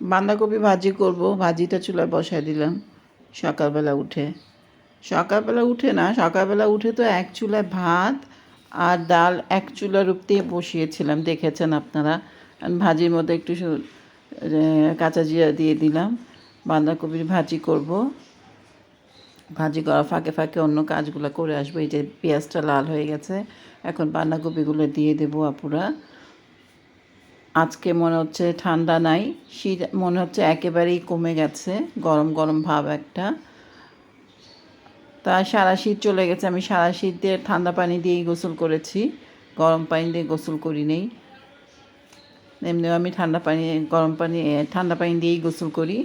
বাঁধাকপি ভাজি করব, ভাজিটা চুলায় বসায় দিলাম, সকালবেলা উঠে। সকালবেলা উঠে না, সকালবেলা উঠে তো এক চুলায় ভাত আর ডাল এক চুলার উপতে বসিয়েছিলাম, দেখেছেন আপনারা। ভাজির মধ্যে একটু কাঁচা জিরা দিয়ে দিলাম, বাঁধাকপির ভাজি করব। ভাজি করা ফাঁকে ফাঁকে অন্য কাজগুলো করে আসব, এই যে পেঁয়াজটা লাল হয়ে গেছে, এখন বাঁধাকপিগুলো দিয়ে দেবো আপুরা। আজকে মনে হচ্ছে ঠান্ডা নাই, শীত মনে হচ্ছে একেবারেই কমে গেছে, গরম গরম ভাব একটা। তা সারা শীত চলে গেছে, আমি সারা শীত দিয়ে ঠান্ডা পানি দিয়েই গোসল করেছি, গরম পানি দিয়ে গোসল করি নেই। এমনিও আমি ঠান্ডা পানি, গরম পানি ঠান্ডা পানি দিয়েই গোসল করি।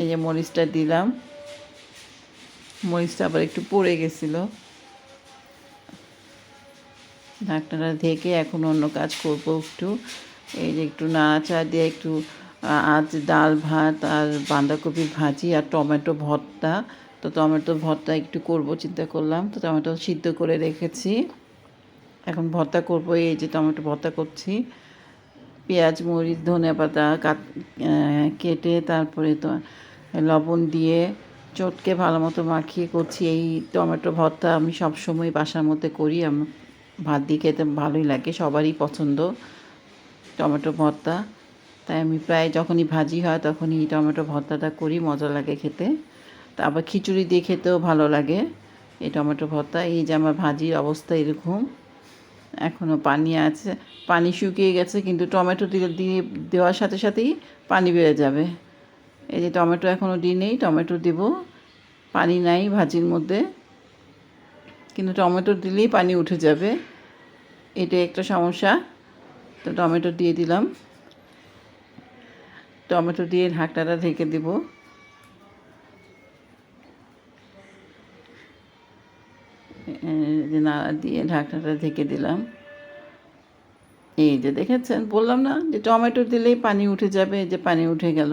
এই যে মরিচটা দিলাম, মরিচটা আবার একটু পড়ে গেছিল। ঢাকনাটা ঢেকে এখন অন্য কাজ করব একটু। এই যে একটু নাড়াচাড়া দিয়ে একটু আজ ডাল ভাত আর বাঁধাকপির ভাজি আর টমেটো ভর্তা। তো টমেটো ভর্তা একটু করব, চিন্তা করলাম। তো টমেটো সিদ্ধ করে রেখেছি। এখন ভর্তা করব, এই যে টমেটো ভর্তা করছি। পেঁয়াজ, মরিচ, ধনে পাতা কাট তারপরে তো লবণ দিয়ে চটকে ভালো মতো মাখিয়ে করছি। এই টমেটো ভর্তা আমি সব সময় বাসার মধ্যে করি। আমি ভাত দিয়ে খেতে ভালোই লাগে, সবারই পছন্দ। টমেটো ভর্তা। তাই আমি প্রায় যখনই ভাজি হয় তখনই টমেটো ভর্তাটা করি, মজা লাগে খেতে। তারপর খিচুড়ি দিয়ে খেতেও ভালো লাগে এই টমেটো ভর্তা। এই যে আমার ভাজির অবস্থা এরকম এখনও পানি আছে। পানি শুকিয়ে গেছে কিন্তু টমেটো দিয়ে দিয়ে দেওয়ার সাথে সাথেই পানি বেড়ে যাবে। এই যে টমেটো এখনও দিই নেই, টমেটো দেব। পানি নাই ভাজির মধ্যে, কিন্তু টমেটো দিলেই পানি উঠে যাবে। এটা একটা সমস্যা। তো টমেটো দিয়ে দিলাম। টমেটো দিয়ে ঢাকনাটা ঢেকে দেব। নাড়া দিয়ে ঢাকনাটা ঢেকে দিলাম। এই যে দেখেছেন, বললাম না যে টমেটো দিলেই পানি উঠে যাবে যে পানি উঠে গেল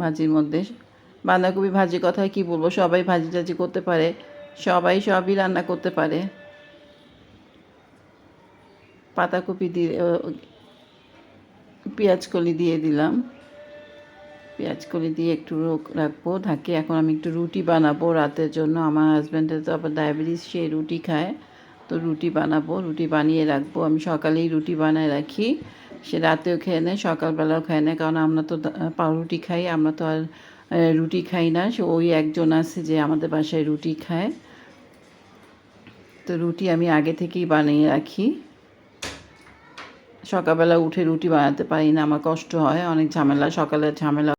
ভাজির মধ্যে। বাঁধাকপি ভাজি কথায় কি বলব? সবাই ভাজি টাজি করতে পারে, সবাই সবই রান্না করতে পারে। পাতাকপি দিয়ে ও, পেঁয়াজ কলি দিয়ে দিলাম। পেঁয়াজ কলি দিয়ে একটু রাখব ঢাকি এখন আমি একটু রুটি বানাবো রাতের জন্য। আমার হাজব্যান্ডের তো আবার ডায়াবেটিস সে রুটি খায়। তো রুটি বানাবো রুটি বানিয়ে রাখব। আমি সকালেই রুটি বানায় রাখি। সে রাতেও খেয়ে নেয় সকালবেলাও খায় না কারণ আমরা তো পাউরুটি খাই আমরা তো আর রুটি খাই না। সে ওই একজন আছে যে আমাদের বাসায় রুটি খায়। তো রুটি আমি আগে থেকেই বানিয়ে রাখি। সকালবেলা উঠে রুটি বানাতে পারি না আমার কষ্ট হয় অনেক ঝামেলা সকালে ঝামেলা